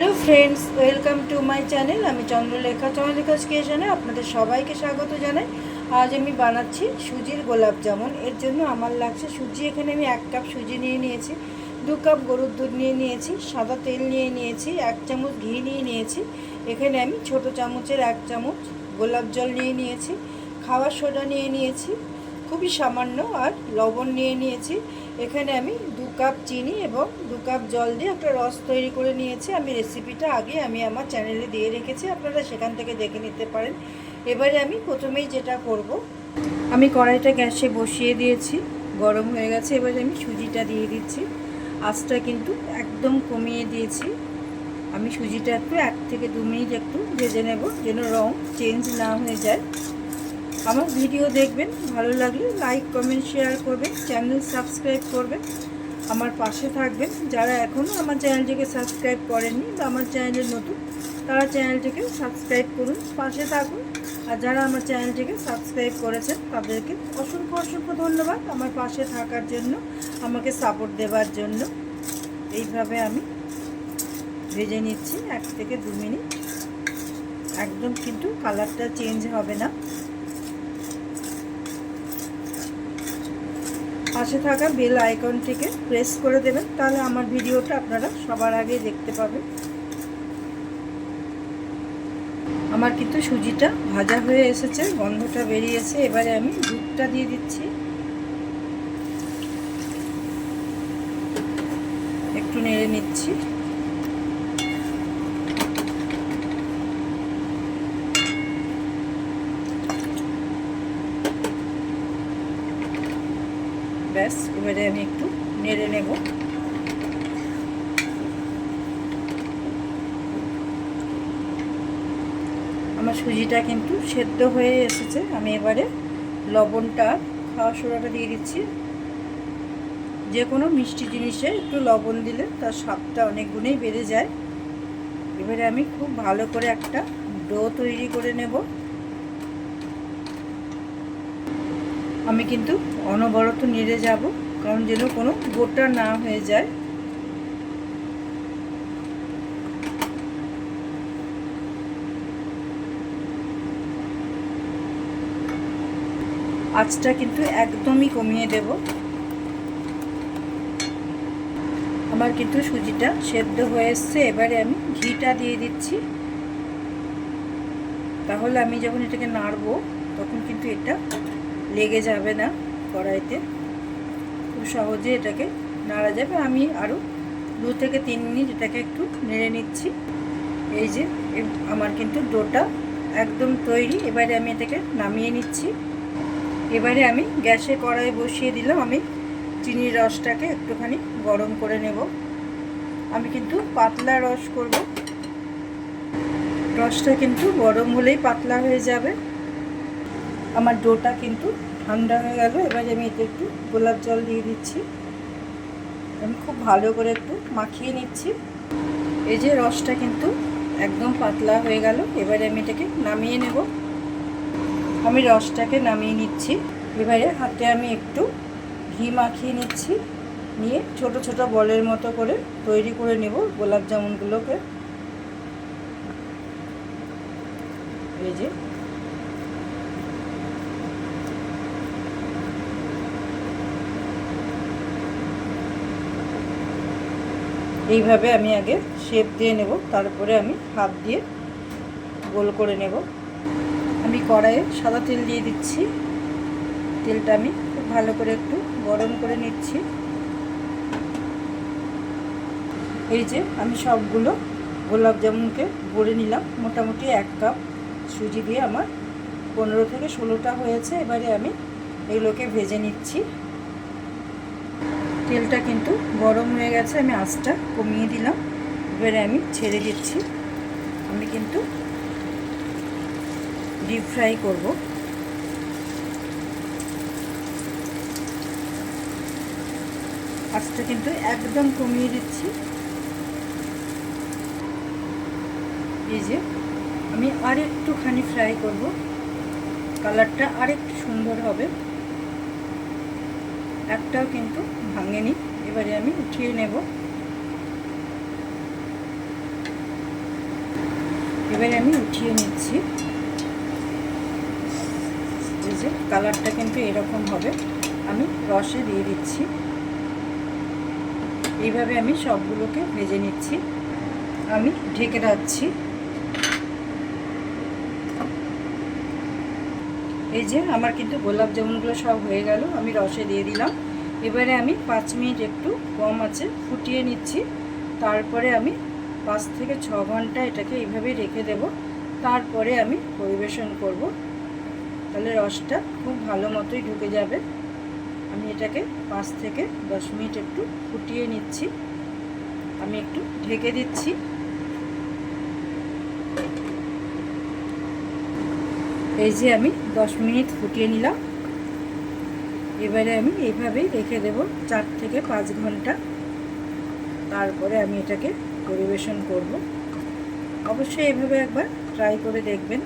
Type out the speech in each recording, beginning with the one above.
Hello friends welcome to my channel আমি চন্দ্রলেখা চন্দ্রলেখা স্টেশনে আপনাদের সবাইকে স্বাগত জানাই। আজ আমি বানাচ্ছি সুজির গোলাপ জামুন। এর জন্য আমার লাগছে সুজি। এখানে আমি এক কাপ সুজি নিয়ে নিয়েছি, দু কাপ গরুর দুধ নিয়ে নিয়েছি, সাদা তেল নিয়ে নিয়েছি, এক চামচ ঘি নিয়ে নিয়েছি। এখানে আমি ছোট চামচের এক চামচ গোলাপ জল নিয়ে নিয়েছি, খাওয়ার সোডা নিয়ে নিয়েছি, খুবই সামান্য আর লবণ নিয়ে নিয়েছি। এখানে আমি দু কাপ চিনি এবং দু কাপ জল দিয়ে একটা রস তৈরি করে নিয়েছি। আমি রেসিপিটা আগে আমি আমার চ্যানেলে দিয়ে রেখেছি, আপনারা সেখান থেকে দেখে নিতে পারেন। এবারে আমি প্রথমেই যেটা করব, আমি কড়াইটা গ্যাসে বসিয়ে দিয়েছি, গরম হয়ে গেছে, এবারে আমি সুজিটা দিয়ে দিচ্ছি। আঁচটা কিন্তু একদম কমিয়ে দিয়েছি। আমি সুজিটা একটু এক থেকে দু মিনিট একটু ভেজে নেব, যেন রং চেঞ্জ না হয়ে যায়। আমার ভিডিও দেখবেন, ভালো লাগলে লাইক কমেন্ট শেয়ার করবেন চ্যানেল সাবস্ক্রাইব করবেন, আমার পাশে থাকবেন। যারা এখনও আমার চ্যানেলটিকে সাবস্ক্রাইব করেননি বা আমার চ্যানেলের নতুন, তারা চ্যানেলটিকে সাবস্ক্রাইব করুন, পাশে থাকুন। আর যারা আমার চ্যানেলটিকে সাবস্ক্রাইব করেছেন, তাদেরকে অসংখ্য অসংখ্য ধন্যবাদ আমার পাশে থাকার জন্য, আমাকে সাপোর্ট দেওয়ার জন্য। এইভাবে আমি ভেজে নিচ্ছি, এক থেকে দু মিনিট। একদম কিন্তু কালারটা চেঞ্জ হবে না। পাশে থাকা বেল আইকনটিকে প্রেস করে দেবেন, তাহলে আমার ভিডিওটা আপনারা সবার আগে দেখতে পাবেন। আমার কিন্তু সুজিটা ভাজা হয়ে এসেছে, গন্ধটা বেরিয়েছে, এবারে আমি দুধটা দিয়ে দিচ্ছি। একটু নেড়ে নিচ্ছি। ব্যাস, এবারে আমি একটু নেড়ে নেব। আমার সুজিটা কিন্তু সেদ্ধ হয়ে এসেছে। আমি এবারে লবণটা খাওয়া সোডাটা দিয়ে দিচ্ছি। যে কোনো মিষ্টি জিনিসে একটু লবণ দিলে তার স্বাদটা অনেক গুণেই বেড়ে যায়। এবারে আমি খুব ভালো করে একটা ডো তৈরি করে নেব। আমি কিন্তু অনবরত নেড়ে যাব, কারণ যেন কোনো গোটা না হয়ে যায়। আঁচটা কিন্তু একদমই কমিয়ে দেব। আমার কিন্তু সুজিটা সেদ্ধ হয়ে এসছে, এবারে আমি ঘিটা দিয়ে দিচ্ছি। তাহলে আমি যখন এটাকে নাড়বো, তখন কিন্তু এটা লেগে যাবে না কড়াইতে। খুব সহজে এটাকে নাড়া যাবে। আমি আরও দু থেকে তিন মিনিট এটাকে একটু নেড়ে নিচ্ছি। এই যে আমার কিন্তু ডোটা একদম তৈরি। এবারে আমি এটাকে নামিয়ে নিচ্ছি। এবারে আমি গ্যাসে কড়াই বসিয়ে দিলাম। আমি চিনির রসটাকে একটুখানি গরম করে নেব। আমি কিন্তু পাতলা রস করব। রসটা কিন্তু গরম হলেই পাতলা হয়ে যাবে। আমার ডোটা কিন্তু ঠান্ডা হয়ে গেল, এবারে আমি এতে একটু গোলাপ জল দিয়ে দিচ্ছি। আমি খুব ভালো করে একটু মাখিয়ে নিচ্ছি। এই যে রসটা কিন্তু একদম পাতলা হয়ে গেল, এবারে আমি এটাকে নামিয়ে নেব। আমি রসটাকে নামিয়ে নিচ্ছি। এবারে হাতে আমি একটু ঘি মাখিয়ে নিচ্ছি। নিয়ে ছোট ছোট বলের মতো করে তৈরি করে নেব গোলাপ জামুনগুলোকে। এই যে এইভাবে আমি আগে শেপ দিয়ে নেব, তারপরে আমি হাত দিয়ে গোল করে নেব। আমি কড়াইয়ে সাদা তেল দিয়ে দিচ্ছি। তেলটা আমি খুব ভালো করে একটু গরম করে নিচ্ছি। এই যে আমি সবগুলো গোলাপ জামুনকে গড়ে নিলাম। মোটামুটি এক কাপ সুজি দিয়ে আমার পনেরো থেকে ষোলোটা হয়েছে। এবারে আমি এগুলোকে ভেজে নিচ্ছি। তেলটা কিন্তু গরম হয়ে গেছে, আমি আঁচটা কমিয়ে দিলাম। এবারে আমি ছেড়ে দিচ্ছি। আমি কিন্তু ডিপ ফ্রাই করব। আঁচটা কিন্তু একদম কমিয়ে দিচ্ছি। এই যে, আমি আর একটুখানি ফ্রাই করব কালারটা আরেকটু সুন্দর হবে। একটাও কিন্তু ভাঙেনি। এবারে আমি উঠিয়ে নেব। এবারে আমি উঠিয়ে নিচ্ছি। এই যে কালারটা কিন্তু এরকম হবে। আমি রসে দিয়ে দিচ্ছি। এইভাবে আমি সবগুলোকে ভেজে নিচ্ছি। আমি ঢেকে রাখছি। এই যে আমার কিন্তু গোলাপ জামুনগুলো সব হয়ে গেল, আমি রসে দিয়ে দিলাম। এবারে আমি পাঁচ মিনিট একটু কম আছে, ফুটিয়ে নিচ্ছি। তারপরে আমি পাঁচ থেকে ছ ঘণ্টা এটাকে এইভাবেই রেখে দেব। তারপরে আমি পরিবেশন করব। তাহলে রসটা খুব ভালো মতোই ঢুকে যাবে। আমি এটাকে পাঁচ থেকে দশ মিনিট একটু ফুটিয়ে নিচ্ছি। আমি একটু ঢেকে দিচ্ছি। এই যে আমি দশ মিনিট ফুটিয়ে নিলাম। এবারে আমি এইভাবেই রেখে দেব চার থেকে পাঁচ ঘণ্টা। তারপরে আমি এটাকে পরিবেশন করব। অবশ্যই এভাবে একবার ট্রাই করে দেখবেন।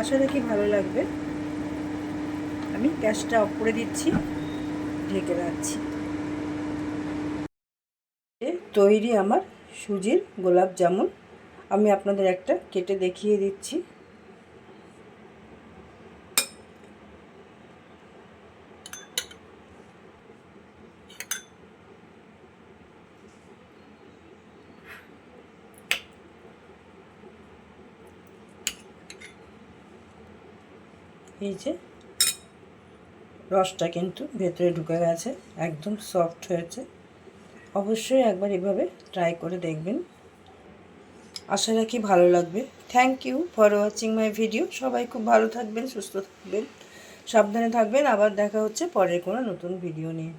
আশা রাখি ভালো লাগবে। আমি গ্যাসটা অফ করে দিচ্ছি, ঢেকে রাখছি। তৈরি আমার সুজির গোলাপ জামুন। আমি আপনাদের একটা কেটে দেখিয়ে দিচ্ছি। এই যে রসটা কিন্তু ভেতরে ঢুকে গেছে, একদম সফট হয়েছে। অবশ্যই একবার এভাবে ট্রাই করে দেখবেন। আশা রাখি ভালো লাগবে। Thank you for watching my video সবাই খুব ভালো থাকবেন, সুস্থ থাকবেন, সাবধানে থাকবেন। আবার দেখা হচ্ছে পরের কোনো নতুন ভিডিও নিয়ে।